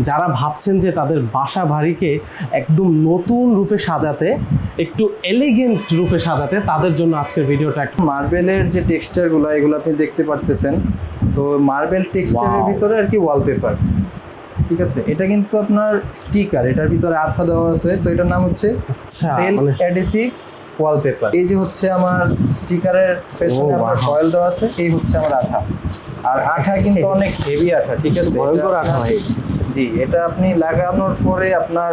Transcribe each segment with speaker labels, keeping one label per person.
Speaker 1: যারা ভাবছেন যে তাদের বাসা বাড়িকে একদম নতুন রূপে সাজাতে একটু এলিগেন্ট রূপে সাজাতে তাদের জন্য আজকের ভিডিওটা একটা
Speaker 2: মার্বেলের যে টেক্সচারগুলো এগুলো আপনি দেখতে পারতেছেন। তো মার্বেল টেক্সচারের ভিতরে আর কি ওয়ালপেপার ঠিক আছে? এটা কিন্তু আপনার স্টিকার এটার ভিতরে আঠা দেওয়া আছে। তো এটার নাম হচ্ছে
Speaker 1: আচ্ছা,
Speaker 2: সেলফ
Speaker 1: মানে-
Speaker 2: ওয়ালপেপার এই যে হচ্ছে আমার স্টিকারের পেছনে আমার ফয়েল দেওয়া আছে এই হচ্ছে আমার আঠা। আর আঠা কিন্তু অনেক হেভি আঠা ঠিক আছে?
Speaker 1: ভয়ঙ্কর আঠা ভাই।
Speaker 2: জি এটা আপনি লাগানোর পরে আপনার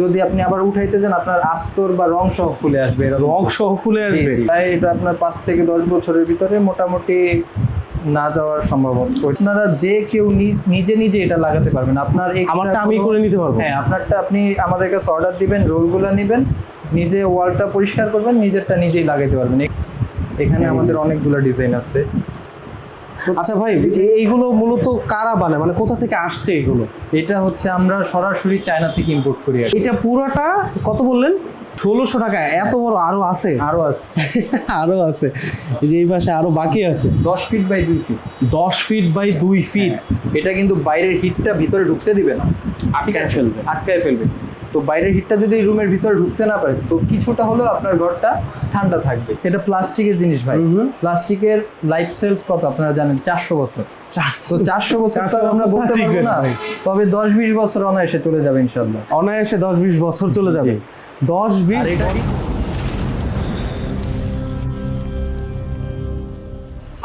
Speaker 2: যদি আপনি আবার উঠাইতে যান আপনার আস্তর বা রং সহ খুলে আসবে এরকম।
Speaker 1: রং সহ খুলে আসবে।
Speaker 2: তাই এটা আপনার পাঁচ থেকে দশ বছরের ভিতরে মোটামুটি না যাওয়ার সম্ভাবনা। আপনারা যে কেউ নিজে নিজে এটা লাগাতে পারবেন। আপনার
Speaker 1: আমারটা আমি করে নিতে পারব।
Speaker 2: হ্যাঁ আপনারটা আপনি আমাদের কাছে অর্ডার দিবেন রোলগুলো নেবেন নিজে ওয়ালটা পরিষ্কার করবেন নিজেরটা নিজেই লাগাতে পারবেন। এখানে
Speaker 1: হ্যাঁ,
Speaker 2: আমাদের অনেকগুলো ডিজাইন আছে।
Speaker 1: আচ্ছা ভাই এইগুলো মূলত কারা বানায়? মানে কোথা থেকে আসছে এগুলো?
Speaker 2: এটা হচ্ছে আমরা সরাসরি চায়না থেকে ইম্পোর্ট করি
Speaker 1: এটা পুরোটা কত বললেন? ষোলোশো টাকা। এত বড় আরও আছে?
Speaker 2: আরও আছে।
Speaker 1: আরও আছে। এই যে এই পাশে আরও বাকি আছে।
Speaker 2: দশ ফিট বাই দুই ফিট
Speaker 1: দশ ফিট বাই দুই ফিট
Speaker 2: এটা কিন্তু বাইরের হিটটা ভিতরে ঢুকতে দিবে না।
Speaker 1: আটকায় ফেলবে।
Speaker 2: আটকায় ফেলবে। তো বাইরের হিটটা যদি রুমের ভিতরে ঢুকতে না পারে তো কিছুটা হলেও আপনার ঘরটা ঠান্ডা থাকবে। এটা প্লাস্টিকের জিনিস ভাই। প্লাস্টিকের লাইফ সেলফ কত আপনারা জানেন? চারশো বছর। তো চারশো বছর তো আমরা বলতে পারব না। তবে দশ বিশ বছর অনায়াসে চলে যাবে ইনশাল্লাহ
Speaker 1: অনায়াসে দশ বিশ বছর চলে যাবে। দশ বিশ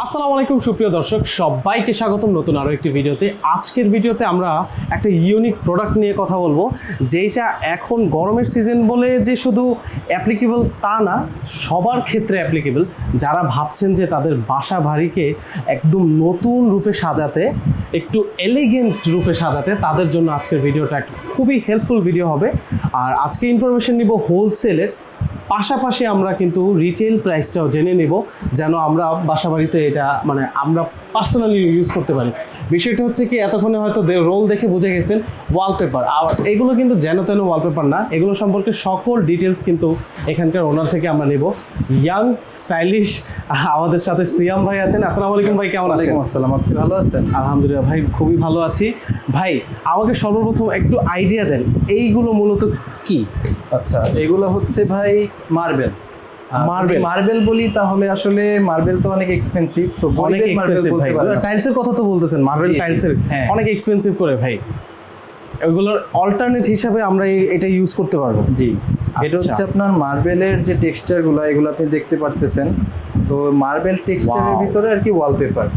Speaker 1: আসসালামু আলাইকুম, সুপ্রিয় দর্শক। সবাইকে স্বাগতম নতুন আরও একটি ভিডিওতে। আজকের ভিডিওতে আমরা একটা ইউনিক প্রোডাক্ট নিয়ে কথা বলব যেটা এখন গরমের সিজন বলে যে শুধু অ্যাপ্লিকেবল তা না, সবার ক্ষেত্রে অ্যাপ্লিকেবল যারা ভাবছেন যে তাদের বাসা বাড়িকে একদম নতুন রূপে সাজাতে, একটু এলিগেন্ট রূপে সাজাতে, তাদের জন্য আজকের ভিডিওটা একটা খুবই হেল্পফুল ভিডিও হবে। আর আজকে ইনফরমেশন নিব হোলসেলের পাশাপাশি আমরা কিন্তু রিটেল প্রাইসটাও জেনে নেব যেন আমরা বাসাবাড়িতে এটা মানে আমরা পার্সোনালি ইউজ করতে পারি। বিষয়টা হচ্ছে কি এতক্ষণে হয়তো রোল দেখে বুঝে গেছেন ওয়ালপেপার আর এগুলো কিন্তু যেন তেন ওয়ালপেপার না এগুলো সম্পর্কে সকল ডিটেলস কিন্তু এখানকার ওনার থেকে আমরা নেব। ইয়াং স্টাইলিশ আমাদের সাথে সিয়াম ভাই আছেন। আসসালামু আলাইকুম ভাই কেমন আছেন?
Speaker 2: আসসালাম আপনি ভালো আছেন?
Speaker 1: আলহামদুলিল্লাহ ভাই খুবই ভালো আছি। ভাই আমাকে সর্বপ্রথম একটু আইডিয়া দেন এইগুলো মূলত কি?
Speaker 2: আচ্ছা এগুলো হচ্ছে ভাই মার্বেল
Speaker 1: Marble?
Speaker 2: মার্বেল বলি তাহলে আসলে মার্বেল তো অনেক এক্সপেন্সিভ তো
Speaker 1: অনেক এক্সপেন্সিভ ভাই। টাইলসের কথা তো বলতেছেন মার্বেল টাইলসের
Speaker 2: হ্যাঁ।
Speaker 1: অনেক এক্সপেন্সিভ করে ভাই। ওইগুলোর অল্টারনেট হিসাবে আমরা এটা ইউজ করতে পারব।
Speaker 2: জি এটা
Speaker 1: আচ্ছা।
Speaker 2: হচ্ছে আপনার মার্বেলের যে টেক্সচারগুলো এগুলো আপনি দেখতে পারতেছেন। তো মার্বেল টেক্সচারের ভিতরে আর কি ওয়ালপেপার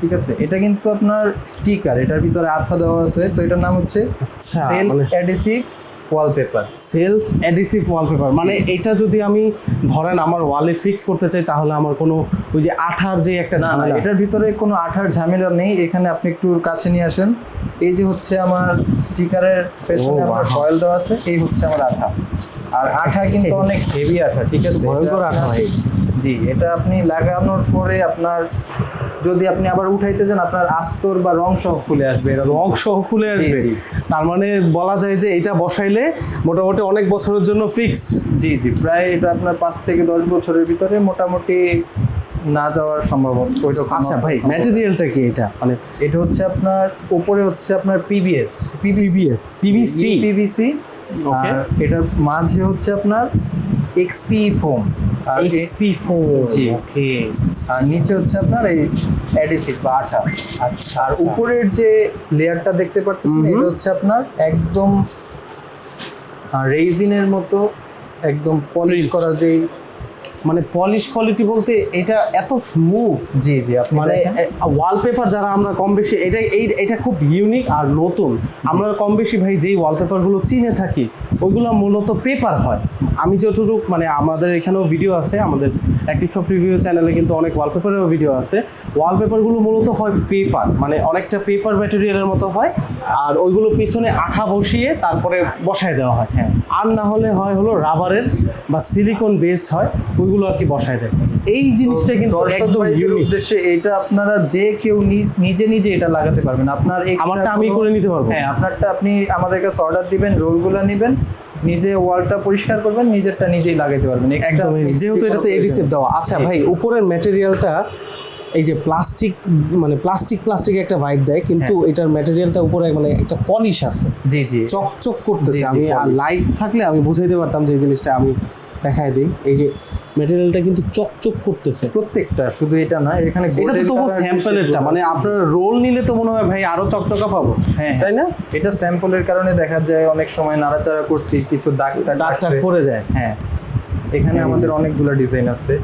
Speaker 2: ঠিক আছে? এটা কিন্তু আপনার স্টিকার এটার ভিতরে আঠা দেওয়া আছে। তো এটার নাম হচ্ছে
Speaker 1: আচ্ছা,
Speaker 2: সেলফ
Speaker 1: মানে-
Speaker 2: adhesive wallpaper
Speaker 1: self adhesive wallpaper মানে এটা যদি আমি ধরেন আমার ওয়ালে ফিক্স করতে চাই তাহলে আমার কোনো ওই যে আঠার যে একটা ঝামেলা।
Speaker 2: এটার ভিতরে কোনো আঠার ঝামেলা নেই। এখানে আপনি একটু কাছে নিয়ে আসেন। এই যে হচ্ছে আমার স্টিকারের পেছনে আমার ফয়েল দেওয়া আছে এই হচ্ছে আমার আঠা। আর আঠা কিন্তু অনেক হেভি আঠা ঠিক আছে?
Speaker 1: ভয়ঙ্কর আঠা
Speaker 2: জি এটা আপনি লাগানোর পরে আপনার যদি আপনি আবার উঠাইতে যান আপনার আস্তর বা রং সহ খুলে আসবে।
Speaker 1: রং সহ খুলে আসবে। তার মানে বলা যায় যে এটা বসাইলে মোটামুটি অনেক বছরের জন্য ফিক্সড
Speaker 2: জি জি। প্রায় এটা আপনার পাঁচ থেকে দশ বছরের ভিতরে মোটামুটি না যাওয়ার সম্ভাবনা। ওইরকম
Speaker 1: আচ্ছা ভাই। ম্যাটেরিয়ালটা কি এটা? মানে
Speaker 2: এটা হচ্ছে আপনার উপরে হচ্ছে আপনার PBS
Speaker 1: PBS PVC
Speaker 2: PVC
Speaker 1: Okay.
Speaker 2: আর এটার মাঝে হচ্ছে আপনার এক্সপি ফোম আর
Speaker 1: এক্সপি ফোম
Speaker 2: জি।
Speaker 1: ওকে
Speaker 2: আর নিচে হচ্ছে আপনার এই অ্যাডিসিভ বা আঠা
Speaker 1: আচ্ছা
Speaker 2: আর। উপরের যে লেয়ারটা দেখতে পাচ্ছেন। এটা হচ্ছে আপনার একদম রেজিনের মতো একদম পলিশ করা যে
Speaker 1: মানে পলিশ কোয়ালিটি বলতে এটা এত স্মুথ
Speaker 2: জি জি
Speaker 1: মানে ওয়ালপেপার যারা আমরা কম বেশি এটা এই এটা খুব ইউনিক আর নতুন। আমরা কম বেশি ভাই যেই ওয়ালপেপারগুলো চিনে থাকি ওইগুলো মূলত পেপার হয়। আমি যতটুকু মানে আমাদের এখানেও ভিডিও আছে আমাদের অ্যাক্টিভ শপ রিভিউ চ্যানেলে কিন্তু অনেক ওয়ালপেপারেরও ভিডিও আছে। ওয়ালপেপারগুলো মূলত হয় পেপার মানে অনেকটা পেপার ম্যাটেরিয়ালের মতো হয় আর ওইগুলো পিছনে আঠা বসিয়ে তারপরে বসায় দেওয়া হয়।
Speaker 2: হ্যাঁ।
Speaker 1: আর না হলে হয় হলো রাবারের বা সিলিকন বেসড হয় ওইগুলো আর কি বসায় দেয়। এই জিনিসটা কিন্তু একদম
Speaker 2: উদ্দেশ্যে এটা আপনারা যে কেউ নিজে নিজে এটা লাগাতে পারবেন। আপনার
Speaker 1: আমারটা আমি করে নিতে পারব।
Speaker 2: হ্যাঁ আপনারটা আপনি আমাদের কাছে অর্ডার দিবেন রোলগুলো নেবেন নিজে ওয়ালটা পরিষ্কার করবেন নিজেরটা নিজেই লাগাইতে পারবেন।
Speaker 1: একদম যেহেতু এটাতে এডিসিভ দেওয়া। আচ্ছা ভাই উপরের ম্যাটেরিয়ালটা এই যে প্লাস্টিক মানে প্লাস্টিক প্লাস্টিক একটা ভাইব দেয় কিন্তু
Speaker 2: হ্যাঁ।
Speaker 1: এটার ম্যাটেরিয়ালটা উপরে মানে একটা পলিশ আছে।
Speaker 2: জি জি।
Speaker 1: চকচক করতেছে। আমি। লাইট থাকলে আমি বুঝাইতে পারতাম যে এই জিনিসটা আমি দেখাই দিই। এই যে ম্যাটেরিয়ালটা কিন্তু চকচক করতেছে।
Speaker 2: প্রত্যেকটা শুধু এটা না এখানে
Speaker 1: এটা তো তবু স্যাম্পলেরটা মানে। আপনার রোল নিলে তো মনে হয় ভাই আরও চকচকা পাবো।
Speaker 2: হ্যাঁ
Speaker 1: তাই না?
Speaker 2: এটা স্যাম্পলের কারণে দেখা যায় অনেক সময় নাড়াচাড়া করছি কিছু দাগ
Speaker 1: দাগ পড়ে যায়।
Speaker 2: হ্যাঁ এখানে আমাদের অনেকগুলো ডিজাইন আছে।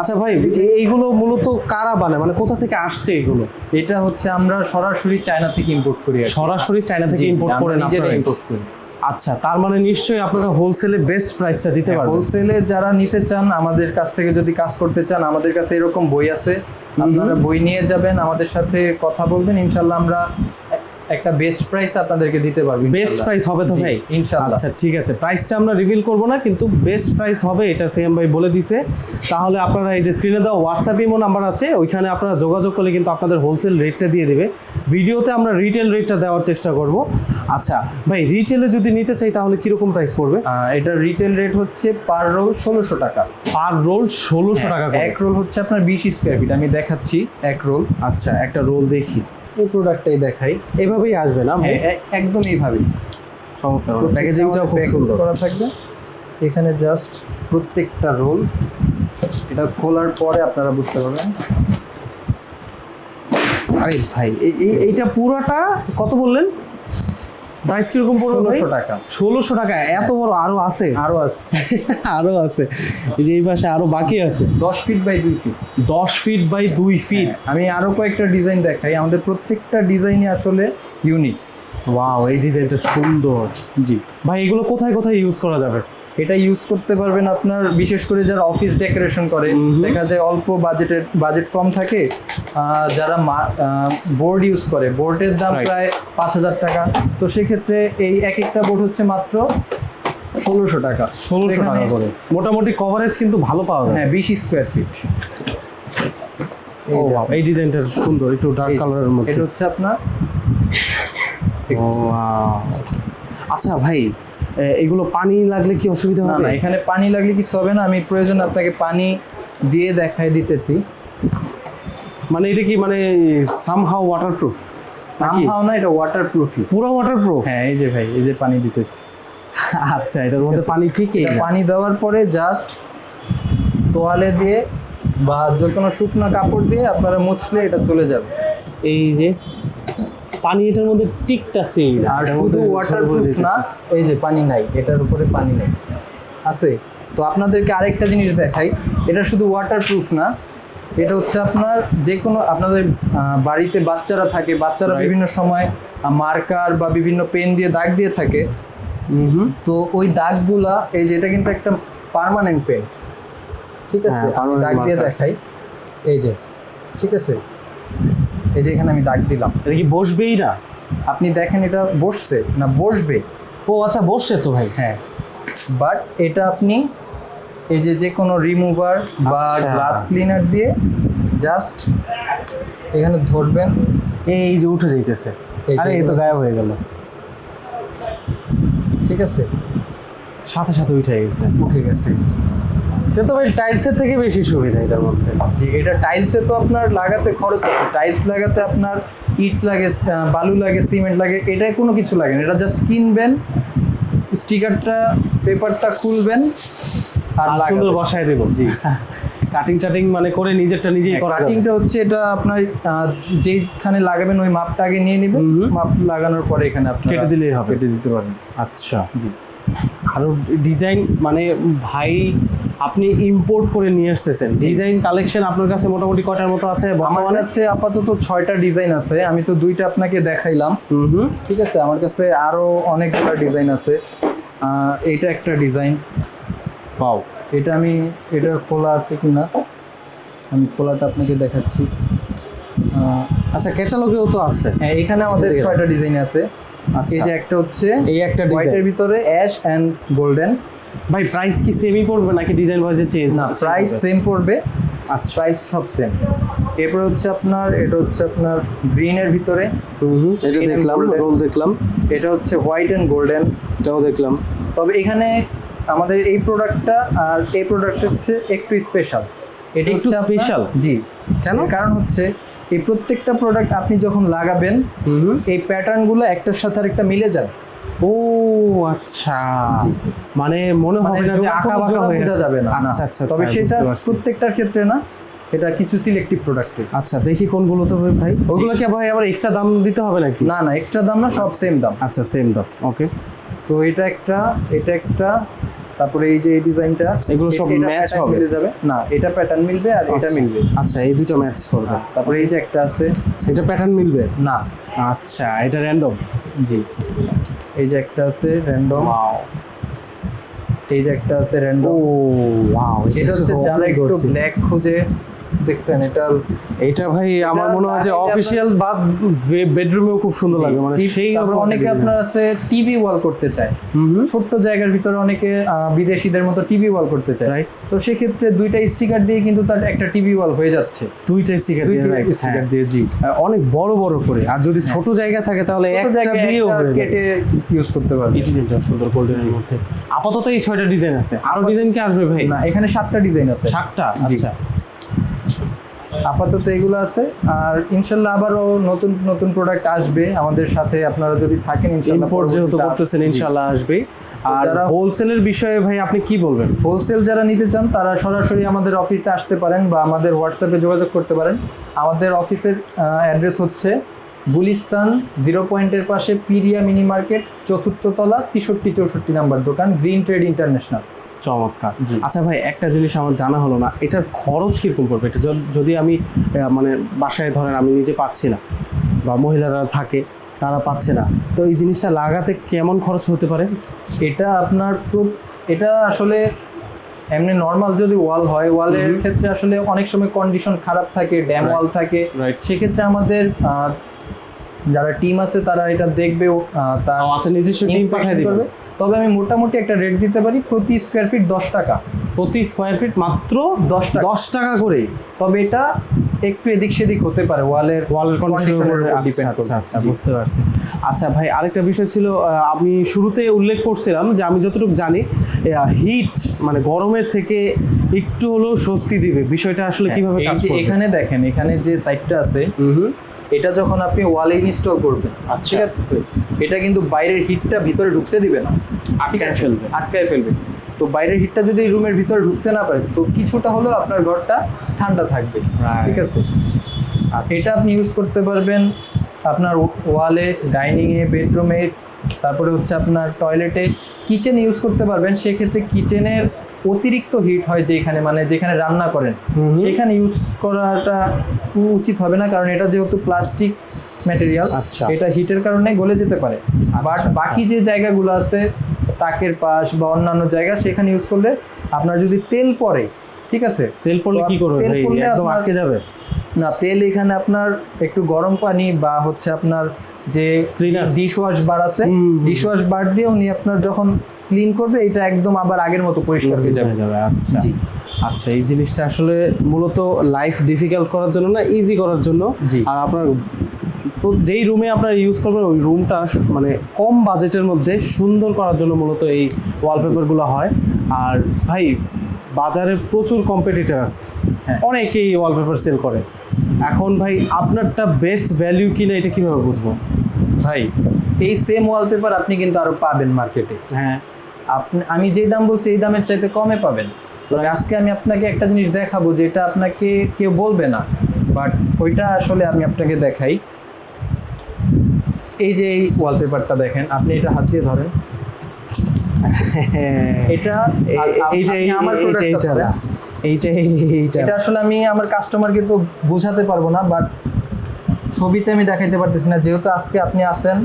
Speaker 1: আচ্ছা ভাই এইগুলো মূলত কারা বানায়? মানে কোথা থেকে আসছে এগুলো?
Speaker 2: এটা হচ্ছে আমরা সরাসরি চায়না থেকে ইম্পোর্ট করি
Speaker 1: সরাসরি চায়না থেকে ইম্পোর্ট করে
Speaker 2: নিজেরা ইম্পোর্ট করি।
Speaker 1: আচ্ছা তার মানে নিশ্চয়ই আপনারা হোলসেলে বেস্ট প্রাইসটা দিতে পারবেন।
Speaker 2: হোলসেলে যারা নিতে চান আমাদের কাছ থেকে যদি কাজ করতে চান আমাদের কাছে এরকম বই আছে। আপনারা বই নিয়ে যাবেন আমাদের সাথে কথা বলবেন। ইনশাল্লাহ আমরা একটা বেস্ট প্রাইস আপনাদেরকে দিতে পারব
Speaker 1: বেস্ট প্রাইস হবে তো ভাই?
Speaker 2: ইনশাল্লাহ।
Speaker 1: আচ্ছা ঠিক আছে। প্রাইসটা আমরা রিভিল করব না কিন্তু বেস্ট প্রাইস হবে এটা সেম ভাই বলে দিছে। তাহলে আপনারা এই যে স্ক্রিনে দেওয়া হোয়াটসঅ্যাপ ইমো নাম্বার আছে ওইখানে আপনারা যোগাযোগ করলে কিন্তু আপনাদের হোলসেল রেটটা দিয়ে দেবে। ভিডিওতে আমরা রিটেল রেটটা দেওয়ার চেষ্টা করব। আচ্ছা ভাই রিটেলে যদি নিতে চাই তাহলে কীরকম প্রাইস পড়বে?
Speaker 2: এটা রিটেল রেট হচ্ছে পার রোল ষোলোশো টাকা।
Speaker 1: পার রোল ষোলোশো টাকা
Speaker 2: এক রোল হচ্ছে আপনার বিশ স্কোয়ার ফিট আমি দেখাচ্ছি এক রোল
Speaker 1: আচ্ছা একটা রোল দেখি।
Speaker 2: এই প্রোডাক্টটাই দেখাই।
Speaker 1: এভাবেই আসবে না?
Speaker 2: এ- একদম এইভাবেই।
Speaker 1: চমৎকার প্যাকেজিংটাও খুব সুন্দর।
Speaker 2: করা থাকবে। এখানে জাস্ট প্রত্যেকটা রোল এটা খোলার পরে আপনারা বুঝতে পারবেন।
Speaker 1: আরে ভাই এই- এই- এইটা পুরোটা কত বললেন? প্রাইস কীরকম পড়বে
Speaker 2: ষোলোশো টাকা।
Speaker 1: ষোলোশো টাকা। এত বড় আরও আছে?
Speaker 2: আরও আছে।
Speaker 1: আরও আছে। এই যে এই পাশে আরও বাকি আছে।
Speaker 2: দশ ফিট বাই দুই ফিট
Speaker 1: দশ ফিট বাই দুই ফিট
Speaker 2: আমি আরও কয়েকটা ডিজাইন দেখাই। আমাদের প্রত্যেকটা ডিজাইনই আসলে ইউনিক
Speaker 1: ওয়াও এই ডিজাইনটা সুন্দর।
Speaker 2: জি।
Speaker 1: ভাই এগুলো কোথায় কোথায় ইউজ করা যাবে?
Speaker 2: এটা ইউজ করতে পারবেন আপনার বিশেষ করে যারা অফিস ডেকোরেশন করে দেখা যায় অল্প বাজেটের বাজেট কম থাকে যারা বোর্ড ইউজ করে বোর্ডের দাম প্রায় পাঁচ হাজার টাকা। তো সেক্ষেত্রে এই এক একটা বোর্ড হচ্ছে মাত্র ষোলোশো টাকা।
Speaker 1: ষোলোশো টাকা করে। মোটামুটি কভারেজ কিন্তু ভালো পাওয়া যায়।
Speaker 2: হ্যাঁ বিশ স্কোয়ার ফিট
Speaker 1: এই ডিজাইনটা সুন্দর একটু ডার্ক কালারের মধ্যে।
Speaker 2: এটা হচ্ছে আপনার
Speaker 1: আচ্ছা ভাই এগুলো পানি লাগলে কি অসুবিধা হবে?
Speaker 2: না এখানে পানি লাগলে কিছু হবে না আমি প্রয়োজন আপনাকে পানি দিয়ে দেখাই দিতেছি।
Speaker 1: মানে এটা কি মানে সামহাউ ওয়াটারপ্রুফ
Speaker 2: সামহাও না এটা ওয়াটার প্রুফই
Speaker 1: পুরো ওয়াটারপ্রুফ
Speaker 2: হ্যাঁ এই যে ভাই এই যে পানি দিতেছি।
Speaker 1: আচ্ছা এটার মধ্যে পানি ঠিকই
Speaker 2: পানি দেওয়ার পরে জাস্ট তোয়ালে দিয়ে বা যে কোনো শুকনো কাপড় দিয়ে আপনারা মুছলে এটা চলে যাবে।
Speaker 1: এই যে পানি এটার মধ্যে টিকতাছে
Speaker 2: আর শুধু ওয়াটারপ্রুফ না এই যে পানি নাই এটার উপরে পানি নাই। আছে? তো আপনাদেরকে আরেকটা জিনিস দেখাই। এটা শুধু ওয়াটারপ্রুফ না এটা হচ্ছে আপনার যে কোনো আপনাদের বাড়িতে বাচ্চারা থাকে বাচ্চারা বিভিন্ন সময় মার্কার বা বিভিন্ন পেন দিয়ে দাগ দিয়ে থাকে। তো ওই দাগগুলা এই যে এটা কিন্তু একটা পার্মানেন্ট পেন্ট ঠিক আছে?
Speaker 1: হ্যাঁ,
Speaker 2: আমি দাগ দিয়ে দেখাই। এই যে ঠিক আছে? এই যে এখানে আমি দাগ দিলাম।
Speaker 1: এটা কি বসবেই না?
Speaker 2: আপনি দেখেন এটা বসছে না বসবে?
Speaker 1: ও আচ্ছা বসছে তো ভাই।
Speaker 2: হ্যাঁ বাট এটা আপনি এই যে যে কোনো রিমুভার বা
Speaker 1: আচ্ছা।
Speaker 2: গ্লাস ক্লিনার দিয়ে জাস্ট এখানে ধরবেন।
Speaker 1: এই যে উঠে যাইতেছে। আরে এই তো গায়েব হয়ে গেল।
Speaker 2: ঠিক আছে?
Speaker 1: সাথে সাথে উঠে গেছে।
Speaker 2: উঠে গেছে।
Speaker 1: তো ভাই টাইলসের থেকে বেশি সুবিধা এটার মধ্যে।
Speaker 2: জি এটা টাইলসে তো আপনার লাগাতে খরচ আছে। টাইলস লাগাতে আপনার ইট লাগে বালু লাগে সিমেন্ট লাগে এটাই কোনো কিছু লাগে না। এটা জাস্ট কিনবেন স্টিকারটা পেপারটা খুলবেন আর
Speaker 1: সুন্দর বসায় দেবো। জি। কাটিং টাটিং মানে করে নিজেরটা নিজেই করা
Speaker 2: কাটিংটা হচ্ছে এটা আপনার আহ, যেইখানে লাগাবেন ওই মাপটা আগে নিয়ে নেবেন। মাপ লাগানোর পরে এখানে আপনি
Speaker 1: কেটে দিলেই হবে।
Speaker 2: কেটে দিতে পারবেন।
Speaker 1: আচ্ছা। জি। আরও ডিজাইন মানে ভাই আপনি ইম্পোর্ট করে নিয়ে আসতেছেন। ডিজাইন কালেকশন আপনার কাছে মোটামুটি কয়টার মতো আছে
Speaker 2: আমার
Speaker 1: বর্তমানে?
Speaker 2: কাছে আপাতত ছয়টা ডিজাইন আছে। আমি তো দুইটা আপনাকে দেখাইলাম। ঠিক আছে? আমার কাছে আরও অনেকগুলো ডিজাইন আছে। এইটা একটা ডিজাইন
Speaker 1: পাও।
Speaker 2: এটা আমি এটা খোলা আছে কি না? আমি খোলাটা আপনাকে দেখাচ্ছি।
Speaker 1: আচ্ছা ক্যাটালগেও তো আছে।
Speaker 2: হ্যাঁ এখানে আমাদের। ছয়টা ডিজাইন আছে।
Speaker 1: আচ্ছা।
Speaker 2: এই যে একটা হচ্ছে
Speaker 1: এই একটা ডিজাইন।
Speaker 2: হোয়াইটের ভিতরে অ্যাশ অ্যান্ড গোল্ডেন
Speaker 1: ভাই প্রাইস কি সেমই পড়বে নাকি ডিজাইন ওয়াইজে চেঞ্জ
Speaker 2: না প্রাইস সেম পড়বে?
Speaker 1: আচ্ছা।
Speaker 2: প্রাইস সব সেম এরপর হচ্ছে আপনার এটা হচ্ছে আপনার গ্রিনের ভিতরে।
Speaker 1: এটা দেখলাম রোল দেখলাম।
Speaker 2: এটা হচ্ছে হোয়াইট অ্যান্ড গোল্ডেন
Speaker 1: এটাও দেখলাম।
Speaker 2: তবে এখানে আমাদের এই প্রোডাক্টটা আর এই প্রোডাক্টের হচ্ছে একটু স্পেশাল এটা
Speaker 1: একটু স্পেশাল
Speaker 2: জি।
Speaker 1: কেন?
Speaker 2: কারণ হচ্ছে এই প্রত্যেকটা প্রোডাক্ট আপনি যখন লাগাবেন এই প্যাটার্নগুলো একটার সাথে আরেকটা মিলে যাবে।
Speaker 1: ও আচ্ছা। মানে মনে হবে না যে আঁকা বাঁকা হয়ে
Speaker 2: যাবে না।
Speaker 1: আচ্ছা আচ্ছা
Speaker 2: তবে
Speaker 1: আচ্ছা,
Speaker 2: সেটা প্রত্যেকটার ক্ষেত্রে না এটা কিছু সিলেক্টিভ প্রোডাক্টের
Speaker 1: আচ্ছা দেখি কোনগুলো তো ভাই। ভাই ওগুলো কি ভাই আবার এক্সট্রা দাম দিতে হবে নাকি?
Speaker 2: না না এক্সট্রা দাম না সব সেম দাম।
Speaker 1: আচ্ছা সেম দাম। ওকে
Speaker 2: তো এটা একটা এটা একটা তারপরে এই যে এই ডিজাইনটা
Speaker 1: এগুলো সব match হবে?
Speaker 2: যাবে। না এটা প্যাটার্ন মিলবে আর এটা
Speaker 1: আচ্ছা।
Speaker 2: মিলবে।
Speaker 1: আচ্ছা এই দুটো ম্যাচ করবে।
Speaker 2: তারপরে এই যে একটা আছে।
Speaker 1: এটা প্যাটার্ন মিলবে?
Speaker 2: না।
Speaker 1: আচ্ছা এটা র্যান্ডম
Speaker 2: জি। এই যে একটা আছে র্যান্ডম
Speaker 1: ওয়াও
Speaker 2: এই যে একটা আছে
Speaker 1: ও
Speaker 2: র্যান্ডম
Speaker 1: ওয়াও
Speaker 2: এটা হচ্ছে যারা একটু ব্ল্যাক খুঁজে দেখছেন এটা
Speaker 1: এটা ভাই আমার মনে হয় যে অফিসিয়াল বেডরুমেও খুব সুন্দর লাগে মানে সেই
Speaker 2: অনেকে আপনার আছে টিভি ওয়াল করতে চায়। ছোট্ট জায়গার ভিতরে অনেকে বিদেশিদের মতো টিভি ওয়াল করতে চায়. তো সেক্ষেত্রে দুইটা স্টিকার দিয়ে কিন্তু তার একটা টিভি ওয়াল হয়ে যাচ্ছে।
Speaker 1: দুইটা স্টিকার দিয়ে রাইট
Speaker 2: স্টিকার দিয়ে জি।
Speaker 1: অনেক বড় বড় করে। আর যদি ছোট জায়গা থাকে তাহলে একটা দিয়েও হয়ে
Speaker 2: কেটে ইউজ করতে পারবে।
Speaker 1: এই ডিজাইনটা সুন্দর গোল্ডেনের মধ্যে। আপাতত এই ছয়টা ডিজাইন আছে। আরও ডিজাইন কি আসবে ভাই?
Speaker 2: না এখানে সাতটা ডিজাইন আছে।
Speaker 1: সাতটা? আচ্ছা।
Speaker 2: আপাতত এগুলো আছে। আর ইনশাল্লাহ আবারও নতুন নতুন প্রোডাক্ট আসবে আমাদের সাথে। আপনারা যদি থাকেন ইনশাল্লাহ
Speaker 1: ইম্পোর্ট যেহেতু করতেছেন
Speaker 2: জি।
Speaker 1: ইনশাআল্লাহ আসবে। আর হোলসেলের বিষয়ে ভাই আপনি কি বলবেন?
Speaker 2: হোলসেল যারা নিতে চান তারা সরাসরি আমাদের অফিসে আসতে পারেন বা আমাদের হোয়াটসঅ্যাপে যোগাযোগ করতে পারেন। আমাদের অফিসের অ্যাড্রেস হচ্ছে গুলিস্তান জিরো পয়েন্টের পাশে পিরিয়া মিনি মার্কেট চতুর্থ তলা তেষট্টি চৌষট্টি নাম্বার দোকান গ্রিন ট্রেড ইন্টারন্যাশনাল
Speaker 1: চমৎকার। আচ্ছা ভাই একটা জিনিস আমার জানা হলো না এটার খরচ কীরকম পড়বে? এটা যদি আমি মানে বাসায় ধরেন আমি নিজে পারছি না বা মহিলারা থাকে তারা পারছে না তো এই জিনিসটা লাগাতে কেমন খরচ হতে পারে?
Speaker 2: এটা আপনার এটা আসলে এমনি নর্মাল যদি ওয়াল হয় ওয়ালের ক্ষেত্রে আসলে অনেক সময় কন্ডিশন খারাপ থাকে ড্যাম ওয়াল থাকে। সেক্ষেত্রে আমাদের যারা টিম আছে তারা এটা দেখবে
Speaker 1: আচ্ছা নিজস্ব টিম পাঠিয়ে দিবে।
Speaker 2: তবে আমি মোটামুটি একটা রেট দিতে পারি প্রতি স্কোয়ার ফিট দশ টাকা।
Speaker 1: প্রতি স্কোয়ার ফিট মাত্র
Speaker 2: দশ টাকা।
Speaker 1: দশ টাকা করে?
Speaker 2: তবে এটা একটু এদিক সেদিক হতে পারে ওয়ালের
Speaker 1: ওয়ালের কন্ডিশনের
Speaker 2: এর
Speaker 1: উপর আচ্ছা আচ্ছা
Speaker 2: করবে।
Speaker 1: আচ্ছা। বুঝতে পারছি। আচ্ছা ভাই আরেকটা বিষয় ছিল আমি শুরুতে উল্লেখ করছিলাম যে আমি যতটুকু জানি হিট মানে গরমের থেকে একটু হলেও স্বস্তি দিবে। বিষয়টা আসলে কীভাবে
Speaker 2: এই
Speaker 1: কাজ করবে?
Speaker 2: এখানে দেখেন এখানে যে সাইডটা আছে
Speaker 1: হুম হুম।
Speaker 2: এটা যখন আপনি ওয়ালে ইনস্টল করবেন
Speaker 1: আচ্ছা।
Speaker 2: ঠিক আছে এটা কিন্তু বাইরের হিটটা ভিতরে ঢুকতে দিবে না
Speaker 1: আটকায় ফেলবে।
Speaker 2: আটকায় ফেলবে তো বাইরের হিটটা যদি রুমের ভিতরে ঢুকতে না পারে তো কিছুটা হলেও আপনার ঘরটা ঠান্ডা থাকবে. ঠিক আছে
Speaker 1: আচ্ছা।
Speaker 2: এটা আপনি ইউজ করতে পারবেন আপনার ওয়ালে ডাইনিংয়ে বেডরুমে তারপরে হচ্ছে আপনার টয়লেটে কিচেন ইউজ করতে পারবেন সেক্ষেত্রে কিচেনের অতিরিক্ত হিট হয় যেখানে মানে যেখানে রান্না করেন। সেখানে ইউজ করাটা উচিত হবে না কারণ এটা যেহেতু প্লাস্টিক ম্যাটেরিয়াল
Speaker 1: আচ্ছা।
Speaker 2: এটা হিটের কারণে গলে যেতে পারে বাট
Speaker 1: আচ্ছা।
Speaker 2: বাকি যে জায়গাগুলো আছে তাকের পাশ বা অন্যান্য জায়গা সেখানে ইউজ করলে আপনার যদি তেল পড়ে ঠিক আছে
Speaker 1: তেল পড়লে কি করবে
Speaker 2: তেল পড়লে
Speaker 1: একদম আটকে যাবে
Speaker 2: না তেল এখানে আপনার একটু গরম পানি বা হচ্ছে আপনার যে? ডিশ ওয়াশ বার আছে ডিশ ওয়াশ বার দিয়ে উনি আপনার যখন ক্লিন করবে এটা একদম আবার আগের মতো পরিষ্কার হয়ে যাবে।
Speaker 1: আচ্ছা।
Speaker 2: জি।
Speaker 1: আচ্ছা এই জিনিসটা আসলে মূলত লাইফ ডিফিকাল্ট করার জন্য না ইজি করার জন্য।
Speaker 2: জি।
Speaker 1: আর আপনার তো যেই রুমে আপনার ইউজ করবেন ওই রুমটা মানে কম বাজেটের মধ্যে সুন্দর করার জন্য মূলত এই ওয়ালপেপারগুলো হয়। আর ভাই বাজারে প্রচুর কম্পিটিটর আছে।
Speaker 2: হ্যাঁ।
Speaker 1: অনেকেই ওয়ালপেপার সেল করে। এখন ভাই আপনারটা বেস্ট ভ্যালিউ কিনা এটা কীভাবে বুঝব?
Speaker 2: ভাই এই সেম ওয়ালপেপার আপনি কিন্তু আরও পাবেন মার্কেটে
Speaker 1: হ্যাঁ।
Speaker 2: আপনি আমি যেই দাম বলছি এই দামের চাইতে কমে পাবেন। আজকে আমি আপনাকে একটা জিনিস দেখাবো যেটা আপনাকে কেউ বলবে না বাট ওইটা আসলে আমি আপনাকে দেখাই। এই যে এই ওয়ালপেপারটা দেখেন আপনি এটা হাত দিয়ে ধরেন। এটা
Speaker 1: এইটা
Speaker 2: আপনি আমার
Speaker 1: এইটা এইটা
Speaker 2: এটা আসলে আমি আমার কাস্টমারকে তো বোঝাতে পারব না বাট ছবিতে আমি দেখাইতে পারতেছি না যেহেতু আজকে আপনি আসেন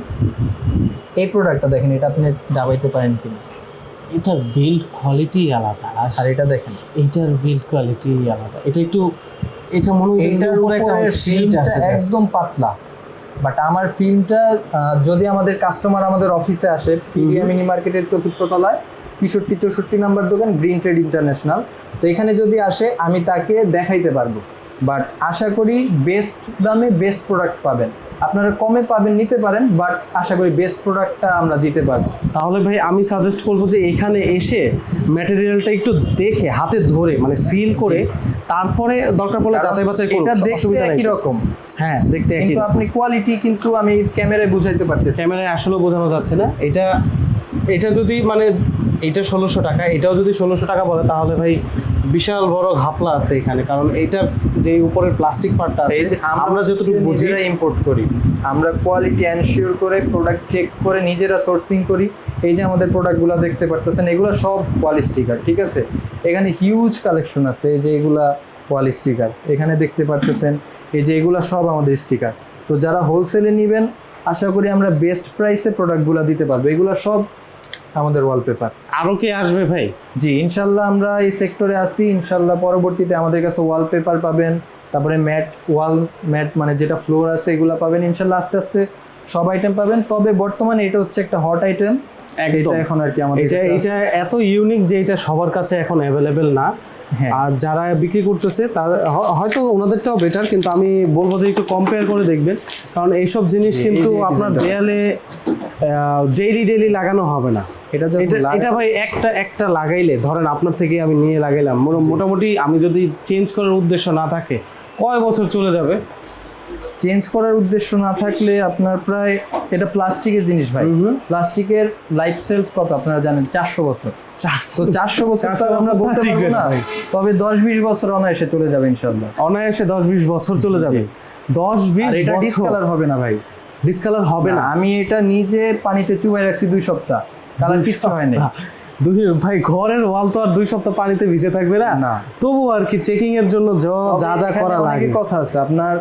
Speaker 2: এই প্রোডাক্টটা দেখেন এটা আপনি দাবাইতে পারেন কিনা।
Speaker 1: এটার বিল্ড কোয়ালিটি আলাদা।
Speaker 2: আর এটা দেখেন।
Speaker 1: এইটার বিল্ড কোয়ালিটি আলাদা। এটা একটু এটা মনে হয়
Speaker 2: এইটার
Speaker 1: উপরে একটা শীট আছে
Speaker 2: একদম পাতলা। বাট আমার ফিল্মটা যদি আমাদের কাস্টমার আমাদের অফিসে আসে পিডিএ মিনি মার্কেটের চতুর্থ তলায় তেষট্টি চৌষট্টি নাম্বার দোকান গ্রিন ট্রেড ইন্টারন্যাশনাল তো এখানে যদি আসে আমি তাকে দেখাইতে পারব। বাট আশা করি বেস্ট দামে বেস্ট প্রোডাক্ট পাবেন। আপনারা কমে পাবেন নিতে পারেন বাট আশা করি বেস্ট প্রোডাক্টটা আমরা দিতে পারব।
Speaker 1: তাহলে ভাই আমি সাজেস্ট করব যে এখানে এসে ম্যাটেরিয়ালটা একটু দেখে হাতে ধরে মানে ফিল করে তারপরে দরকার পড়লে যাচাই বাছাই করুন
Speaker 2: এটা দেখতে
Speaker 1: অসুবিধা
Speaker 2: একই রকম।
Speaker 1: হ্যাঁ দেখতে একই
Speaker 2: কিন্তু আপনি কোয়ালিটি কিন্তু আমি ক্যামেরায় বুঝাইতে পারতেছি
Speaker 1: ক্যামেরায় আসলে বোঝানো যাচ্ছে না। এটা এটা যদি মানে এটা ষোলোশো টাকা এটাও যদি ষোলোশো টাকা বলে তাহলে ভাই বিশাল বড় ঘাপলা আছে এখানে কারণ এইটার যে উপরের প্লাস্টিক পার্টটা আছে আমরা যতটুকু বুঝি
Speaker 2: ইম্পোর্ট করি। আমরা কোয়ালিটি এনশিওর করে প্রোডাক্ট চেক করে নিজেরা সোর্সিং করি। এই যে আমাদের প্রোডাক্টগুলো দেখতে পারতেছেন এগুলো সব কোয়ালি স্টিকার ঠিক আছে? এখানে হিউজ কালেকশন আছে এই যে এগুলা কোয়ালি স্টিকার এখানে দেখতে পারতেছেন এই যে এগুলা সব আমাদের স্টিকার তো যারা হোলসেলে নেবেন আশা করি আমরা বেস্ট প্রাইসে প্রোডাক্টগুলো দিতে পারব। এগুলো সব আমাদের ওয়ালপেপার
Speaker 1: আরও কে আসবে ভাই?
Speaker 2: জি ইনশাল্লাহ আমরা এই সেক্টরে আসি ইনশাল্লাহ পরবর্তীতে আমাদের কাছে ওয়ালপেপার পাবেন তারপরে ম্যাট ওয়াল ম্যাট মানে যেটা ফ্লোর আছে এগুলো পাবেন ইনশাল্লাহ আস্তে আস্তে সব আইটেম পাবেন। তবে বর্তমানে এটা হচ্ছে একটা হট আইটেম। এটা এখন আর কি আমাদের
Speaker 1: এটা এটা এত ইউনিক যে এটা সবার কাছে এখন অ্যাভেলেবেল না।
Speaker 2: হ্যাঁ।
Speaker 1: আর যারা বিক্রি করতেছে তাদের হ- হয়তো ওনাদেরটাও বেটার কিন্তু আমি বলব যে একটু কম্পেয়ার করে দেখবেন। কারণ এইসব জিনিস কিন্তু আপনার দেয়ালে ডেইলি ডেইলি লাগানো হবে না।
Speaker 2: এটা
Speaker 1: এটা ভাই একটা একটা লাগাইলে ধরেন আপনার থেকে আমি নিয়ে লাগাইলাম মোটামুটি আমি যদি চেঞ্জ করার উদ্দেশ্য না থাকে কয় বছর চলে যাবে?
Speaker 2: চেঞ্জ করার উদ্দেশ্য না থাকলে আপনার প্রায় এটা প্লাস্টিকের জিনিস ভাই। প্লাস্টিকের লাইফ সেলফ কত আপনারা জানেন? চারশো বছর। তো চারশো বছর তো আমরা বলতে পারব না।
Speaker 1: ভাই।
Speaker 2: তবে দশ বিশ বছর অনায়াসে চলে যাবে ইনশাল্লাহ
Speaker 1: অনায়াসে দশ বিশ বছর চলে যাবে। দশ বিশ
Speaker 2: এটা ডিসকালার হবে না ভাই।
Speaker 1: ডিসকালার হবে না
Speaker 2: না। আমি এটা নিজে পানিতে চুবাই রাখছি দুই সপ্তাহ। কালার কিচ্ছু হয় নাই।
Speaker 1: দুই ভাই ঘরের ওয়াল তো আর দুই সপ্তাহ পানিতে ভিজে থাকবে না?
Speaker 2: না।
Speaker 1: তবু আর কি চেকিং এর জন্য য- যা করা লাগে।
Speaker 2: কথা আছে। আপনার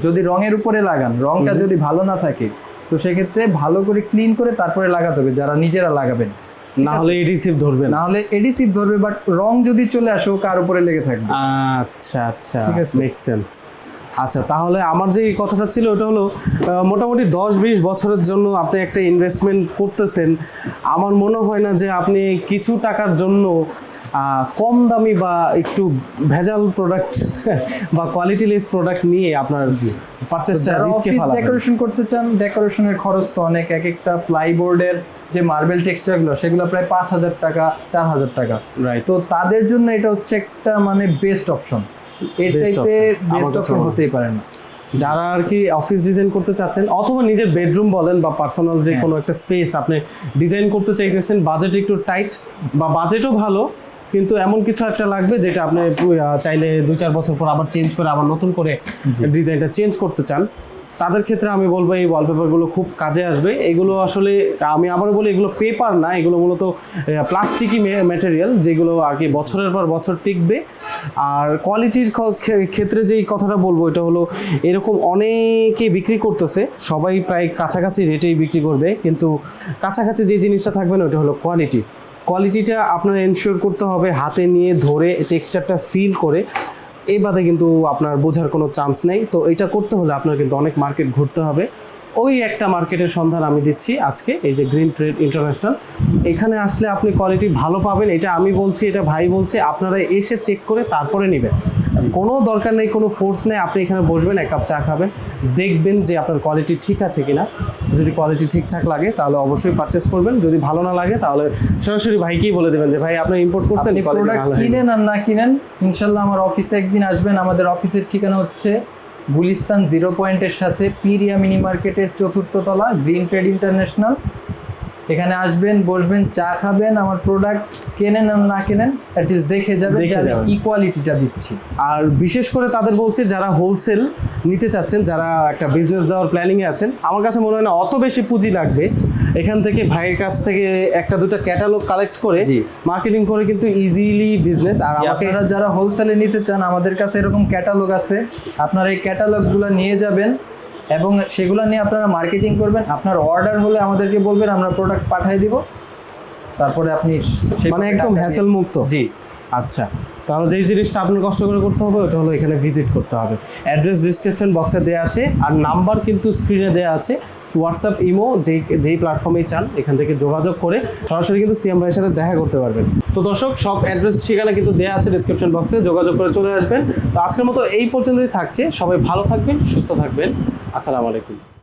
Speaker 2: যদি রঙের উপরে লাগান রংটা যদি ভালো না থাকে তো সেক্ষেত্রে ভালো করে ক্লিন করে তারপরে লাগাতে হবে যারা নিজেরা লাগাবেন।
Speaker 1: না হলে এডিসিভ ধরবে না।
Speaker 2: না হলে এডিসিভ ধরবে বাট রং যদি চলে আসে কার উপরে লেগে থাকবে?
Speaker 1: আচ্ছা আচ্ছা।
Speaker 2: ঠিক আছে।
Speaker 1: মেক সেন্স আচ্ছা তাহলে আমার যে কথাটা ছিল ওটা হলো মোটামুটি দশ বিশ বছরের জন্য আপনি একটা ইনভেস্টমেন্ট করতেছেন। আমার মনে হয় না যে আপনি কিছু টাকার জন্য কম দামি বা একটু ভেজাল প্রোডাক্ট বা কোয়ালিটি লেস প্রোডাক্ট নিয়ে আপনার পারচেসটা
Speaker 2: যারা
Speaker 1: রিস্কে ফেলাবেন।
Speaker 2: ডেকোরেশন করতে চান ডেকোরেশনের খরচ তো অনেক। এক একটা প্লাইবোর্ডের যে মার্বেল টেক্সচারগুলো সেগুলো প্রায় পাঁচ হাজার টাকা চার হাজার টাকা।
Speaker 1: রাইট
Speaker 2: তো তাদের জন্য এটা হচ্ছে একটা মানে বেস্ট অপশন এর চাইতে বেস্ট অপশন হতেই পারে না।
Speaker 1: যারা আর কি অফিস ডিজাইন করতে চাচ্ছেন অথবা নিজের বেডরুম বলেন বা পার্সোনাল যে
Speaker 2: হ্যাঁ।
Speaker 1: কোনো একটা স্পেস আপনি ডিজাইন করতে চাইতেছেন বাজেট একটু টাইট বা বাজেটও ভালো কিন্তু এমন কিছু একটা লাগবে যেটা আপনি চাইলে দুই চার বছর পর আবার চেঞ্জ করে আবার নতুন করে ডিজাইনটা চেঞ্জ করতে চান। তাদের ক্ষেত্রে আমি বলব এই ওয়ালপেপারগুলো খুব কাজে আসবে। এগুলো আসলে আমি আবারও বলি, এগুলো পেপার না, এগুলো মূলত প্লাস্টিকই ম্যাটেরিয়াল যেগুলো আর কি বছরের পর বছর টিকবে। আর কোয়ালিটির ক্ষেত্রে যেই কথাটা বলব, এটা হলো এরকম অনেকেই বিক্রি করতেছে, সবাই প্রায় কাছাকাছি রেটেই বিক্রি করবে, কিন্তু কাছাকাছি যে জিনিসটা থাকবে না, ওটা হলো কোয়ালিটি কোয়ালিটিটা আপনার এনশিওর করতে হবে হাতে নিয়ে ধরে টেক্সচারটা ফিল করে। এই বাদে কিন্তু আপনার বোঝার কোনো চান্স নেই। তো এটা করতে হলে আপনার কিন্তু অনেক মার্কেট ঘুরতে হবে। ওই একটা মার্কেটের সন্ধান আমি দিচ্ছি আজকে এই যে গ্রিন ট্রেড ইন্টারন্যাশনাল এখানে আসলে আপনি কোয়ালিটি ভালো পাবেন এটা আমি বলছি এটা ভাই বলছে আপনারা এসে চেক করে তারপরে নেবেন। কোনো দরকার নেই কোনো ফোর্স নেই আপনি এখানে বসবেন এক কাপ চা খাবেন দেখবেন যে আপনার কোয়ালিটি ঠিক আছে কিনা। যদি কোয়ালিটি ঠিকঠাক লাগে তাহলে অবশ্যই পারচেস করবেন যদি ভালো না লাগে তাহলে সরাসরি ভাইকেই বলে দেবেন যে ভাই আপনি ইম্পোর্ট করছেন।
Speaker 2: কিনেন আর না কিনেন ইনশাল্লাহ আমার অফিসে একদিন আসবেন আমাদের অফিসের ঠিকানা হচ্ছে গুলিস্তান জিরো পয়েন্টের সাথে পিরিয়া মিনি মার্কেটের চতুর্থ তলা গ্রিন ট্রেড ইন্টারন্যাশনাল এখানে আসবেন বসবেন চা খাবেন আমার প্রোডাক্ট কেনেন আর না কেনেন অ্যাটলিস্ট দেখে যাবেন
Speaker 1: দেখে যাবেন।
Speaker 2: কি কোয়ালিটিটা দিচ্ছি
Speaker 1: আর বিশেষ করে তাদের বলছি যারা হোলসেল নিতে চাচ্ছেন যারা একটা বিজনেস দেওয়ার প্ল্যানিংয়ে আছেন আমার কাছে মনে হয় না অত বেশি পুঁজি লাগবে এখান থেকে ভাইয়ের কাছ থেকে একটা দুটো ক্যাটালগ কালেক্ট করে। মার্কেটিং করে কিন্তু ইজিলি বিজনেস আর
Speaker 2: আপনারা যারা হোলসেলে নিতে চান আমাদের কাছে এরকম ক্যাটালগ আছে আপনারা এই ক্যাটালগগুলো নিয়ে যাবেন এবং সেগুলো নিয়ে আপনারা মার্কেটিং করবেন। আপনার অর্ডার হলে আমাদেরকে বলবেন আমরা প্রোডাক্ট পাঠিয়ে দিব। তারপরে আপনি
Speaker 1: মানে একদম হ্যাসেল মুক্ত।
Speaker 2: জি।
Speaker 1: আচ্ছা। তাহলে যেই জিনিসটা আপনার কষ্ট করে করতে হবে, ওটা হলো এখানে ভিজিট করতে হবে। অ্যাড্রেস ডিসক্রিপশন বক্সে দেওয়া আছে, আর নাম্বার কিন্তু স্ক্রিনে দেওয়া আছে। হোয়াটসঅ্যাপ ইমো যেই যেই প্ল্যাটফর্মেই চান, এখান থেকে যোগাযোগ করে সরাসরি কিন্তু সিএম ভাইয়ের সাথে দেখা করতে পারবেন। তো দর্শক, সব অ্যাড্রেস ঠিকানা কিন্তু দেওয়া আছে ডিসক্রিপশন বক্সে যোগাযোগ করে চলে আসবেন। তো আজকের মতো এই পর্যন্তই থাকছে। সবাই ভালো থাকবেন, সুস্থ থাকবেন। আসসালামু আলাইকুম।